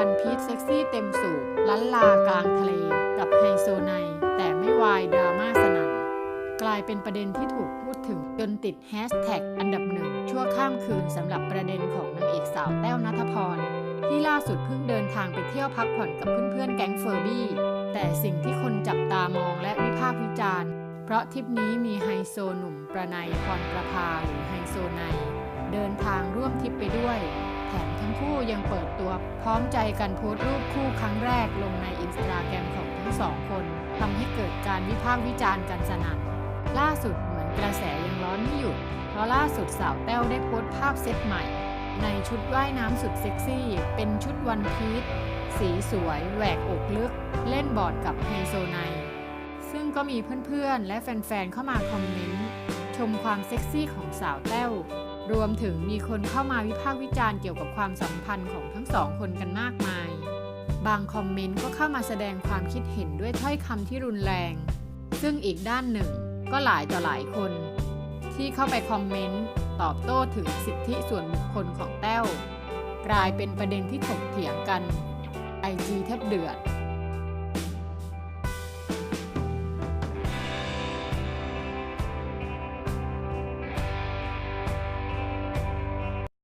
ันพีชเซ็กซี่เต็มสูบลันลากลางทะเล กับไฮโซไน แต่ไม่วายดราม่าสนั่นกลายเป็นประเด็นที่ถูกพูดถึงจนติดแฮชแท็กอันดับหนึ่งชั่วข้ามคืนสำหรับประเด็นของนางเอกสาวแต้วนัทพร ที่ล่าสุดเพิ่งเดินทางไปเที่ยวพักผ่อนกับเพื่อนๆแก๊งเฟอร์บี้แต่สิ่งที่คนจับตามองและวิพากษ์วิจารณ์ เพราะทริปนี้มีไฮโซหนุ่มประไนพรประภาหรือไฮโซไนเดินทางร่วมทริปไปด้วย แถมทั้งคู่ยังเปิดตัวพร้อมใจกันโพสต์รูปคู่ครั้งแรกลงในอินสตาแกรมของทั้งสองคนทำให้เกิดการวิพากษ์วิจารณ์กันสนั่นล่าสุดเหมือนกระแสยังร้อนไม่หยุด เพราะล่าสุดสาวแต้วได้โพสต์ภาพเซตใหม่ ในชุดว่ายน้ำสุดเซ็กซี่ เป็นชุดวันพีชสีสวยแหวกอกลึก เล่นบอร์ดกับไฮโซไนซึ่งก็มีเพื่อนๆ และแฟนๆ เข้ามาคอมเมนต์ ชมความเซ็กซี่ของสาวแต้ว รวมถึงมีคนเข้ามาวิพากษ์วิจารณ์เกี่ยวกับความสัมพันธ์ของทั้งสองคนกันมากมาย บางคอมเมนต์ก็เข้ามาแสดงความคิดเห็นด้วยถ้อยคำที่รุนแรง ซึ่งอีกด้านหนึ่งก็หลายต่อหลายคน ที่เข้าไปคอมเมนต์ตอบโต้ถึงสิทธิส่วนบุคคลของแต้ว กลายเป็นประเด็นที่ถกเถียงกันไอจีแทบเดือด